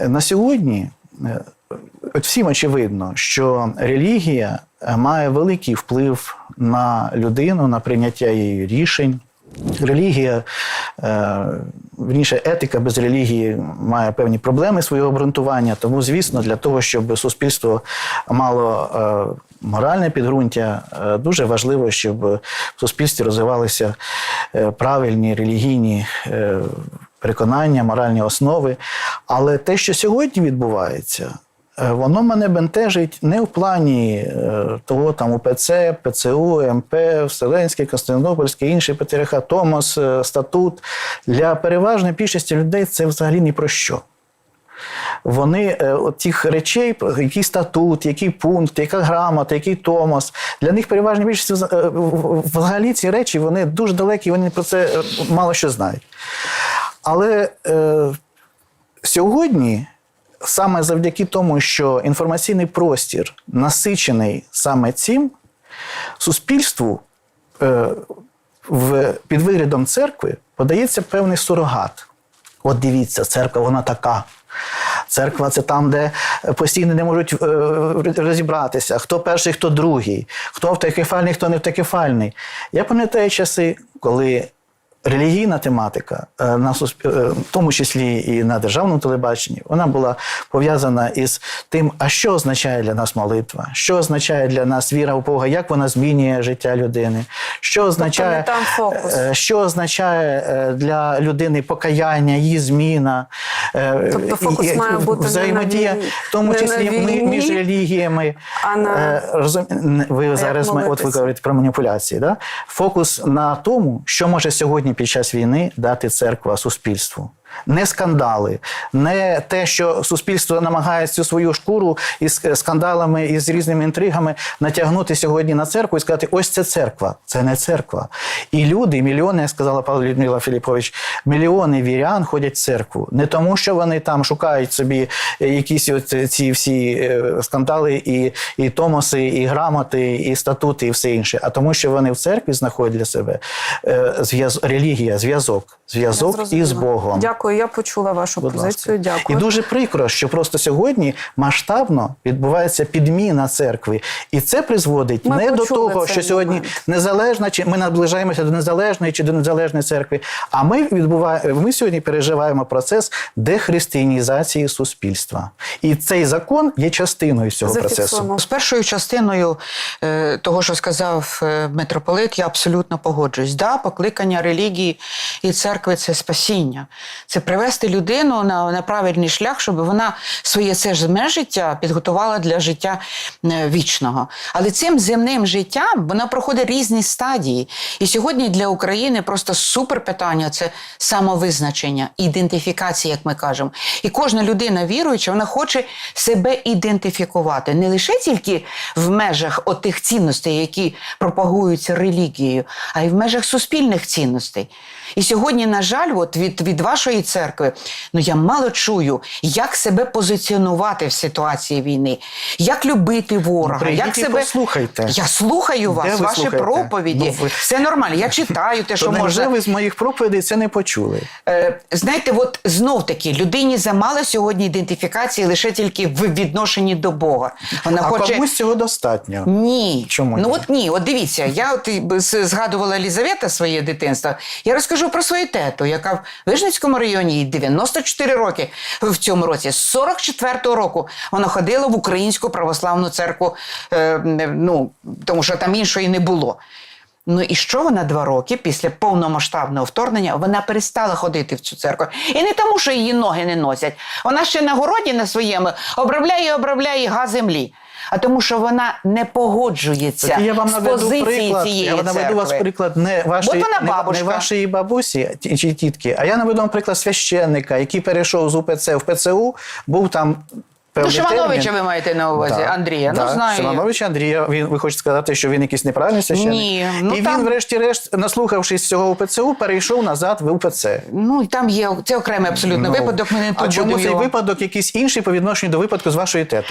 на сьогодні е, от всім очевидно, що релігія е, має великий вплив на людину, на прийняття її рішень. Релігія, е, вірніше, етика без релігії має певні проблеми свого обґрунтування. Тому, звісно, для того, щоб суспільство мало моральне підґрунтя, дуже важливо, щоб в суспільстві розвивалися правильні релігійні переконання, моральні основи. Але те, що сьогодні відбувається, Е, Воно мене бентежить не в плані е, того там УПЦ, ПЦУ, МП, Вселенський, Константинопольський, інший Патріархат, Томос, е, статут. Для переважної більшості людей це взагалі ні про що. Вони от тих речей, який статут, який пункт, яка грамота, який томос. Для них переважна більшість взагалі ці речі вони дуже далекі, вони про це мало що знають. Але сьогодні, саме завдяки тому, що інформаційний простір насичений саме цим, суспільству е, в, під виглядом церкви подається певний сурогат. От дивіться, церква вона така. Церква це там, де постійно не можуть е, розібратися, хто перший, хто другий, хто автокефальний, хто не автокефальний. Я пам'ятаю часи, коли релігійна тематика, е, на сусп- е, в тому числі і на державному телебаченні, вона була пов'язана із тим, а що означає для нас молитва, що означає для нас віра в Бога, як вона змінює життя людини, що означає, там фокус. е, що означає для людини покаяння, її зміна. Тобто фокус і- має бути не на взаємодія, війні- в тому не на числі війні, між релігіями. а на- розум- Ви зараз ми- от ви говорите про маніпуляції. Да? Фокус на тому, що може сьогодні під час війни дати церква суспільству. Не скандали, не те, що суспільство намагається свою шкуру із е, скандалами і з різними інтригами натягнути сьогодні на церкву і сказати: ось це церква, це не церква. І люди, мільйони, як сказала Павла Людмила Філіпович, мільйони вірян ходять в церкву. Не тому, що вони там шукають собі якісь от ці всі е, скандали, і, і томоси, і грамоти, і статути, і все інше, а тому, що вони в церкві знаходять для себе е, релігія, зв'язок, зв'язок із Богом. Дякую, я почула вашу Будь позицію. ласка. Дякую. І дуже прикро, що просто сьогодні масштабно відбувається підміна церкви, і це призводить Ми не до того, що сьогодні момент. незалежна, чи ми наближаємося до незалежної чи до незалежної церкви. А ми відбуваємо, ми сьогодні переживаємо процес дехристиянізації суспільства, і цей закон є частиною цього процесу. З першою частиною е, того, що сказав е, митрополит, я абсолютно погоджуюсь. Да, покликання релігії і церкви це спасіння. Це привести людину на, на правильний шлях, щоб вона своє це ж життя підготувала для життя е, вічного. Але цим земним життям вона проходить різні стадії. І сьогодні для України просто супер питання це самовизначення, ідентифікація, як ми кажемо. І кожна людина віруюча, вона хоче себе ідентифікувати не лише тільки в межах отих цінностей, які пропагуються релігією, а й в межах суспільних цінностей. І сьогодні, на жаль, от від, від вашої церкви, ну я мало чую, як себе позиціонувати в ситуації війни, як любити ворога, Прийдіть як себе послухайте. Я слухаю Де вас, ви ваші слухаєте? проповіді. Ну, ви- Все нормально. Я читаю те, що То невже ви з моїх проповідей це не почули? Е, знаєте, от знов таки людині замало сьогодні ідентифікації лише тільки в відношенні до Бога. Вона А хоче. комусь цього достатньо. Ні. Чому ну ні? от ні, от дивіться, я от згадувала Елізавета своє дитинство. Я розкажу про свою тету, яка в Вижницькому районі їй 94 роки в цьому році. З 44-го року вона ходила в Українську православну церкву, е, ну тому що там іншої не було. Ну і що вона два роки після повномасштабного вторгнення вона перестала ходити в цю церкву. І не тому, що її ноги не носять. Вона ще на городі на своєму обробляє і обробляє га землі. А тому, що вона не погоджується я вам з позиції приклад. цієї Я наведу церкви. вас приклад не вашої, вона не, не вашої бабусі чи тітки, а я наведу вам приклад священника, який перейшов з УПЦ в ПЦУ, був там. Ну, Шимановича ви маєте на увазі, Да, Андрія. да, Ну, знаю. Шиманович Андрія, він, ви хочете сказати, що він якийсь неправильний священник? Ні, ну, І там- він, врешті-решт, наслухавшись цього УПЦУ, перейшов назад в УПЦ. Ну, і там є це окремий абсолютно Ну, випадок. Ми не а чому цей випадок якийсь інший по відношенню до випадку з вашої тети?